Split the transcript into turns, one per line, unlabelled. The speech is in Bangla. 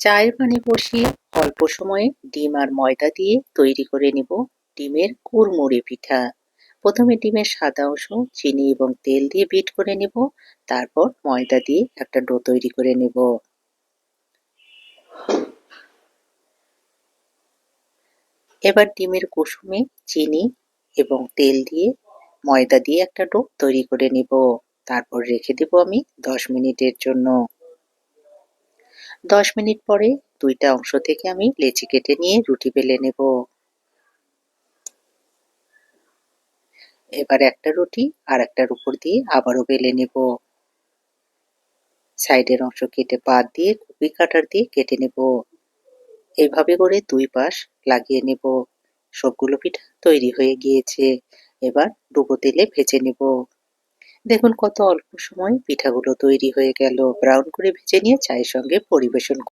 চায়ের পানি বসিয়ে অল্প সময়ে ডিম আর ময়দা দিয়ে তৈরি করে নিব ডিমের কুড়মুড়ে পিঠা। প্রথমে ডিমের সাদা অংশ চিনি এবং তেল দিয়ে বিট করে নেব, তারপর ময়দা দিয়ে একটা ডো তৈরি করে নেব। এবার ডিমের কুসুমে চিনি এবং তেল দিয়ে ময়দা দিয়ে একটা ডো তৈরি করে নেব। তারপর রেখে দেব আমি দশ মিনিটের জন্য। দশ মিনিট পরে দুইটা অংশ থেকে আমি লেচি কেটে নিয়ে রুটি বেলে নেব। এবার একটা রুটি আর একটার উপর দিয়ে আবারও বেলে নেব। সাইডের অংশ কেটে বাদ দিয়ে কুপি কাটার দিয়ে কেটে নেব। এইভাবে করে দুই পাশ লাগিয়ে নেব। সবগুলো পিঠা তৈরি হয়ে গিয়েছে। এবার ডুবো তেলে ভেজে নেব। দেখুন কত অল্প সময় পিঠাগুলো তৈরি হয়ে গেল। ব্রাউন করে ভেজে নিয়ে চায়ের সঙ্গে পরিবেশন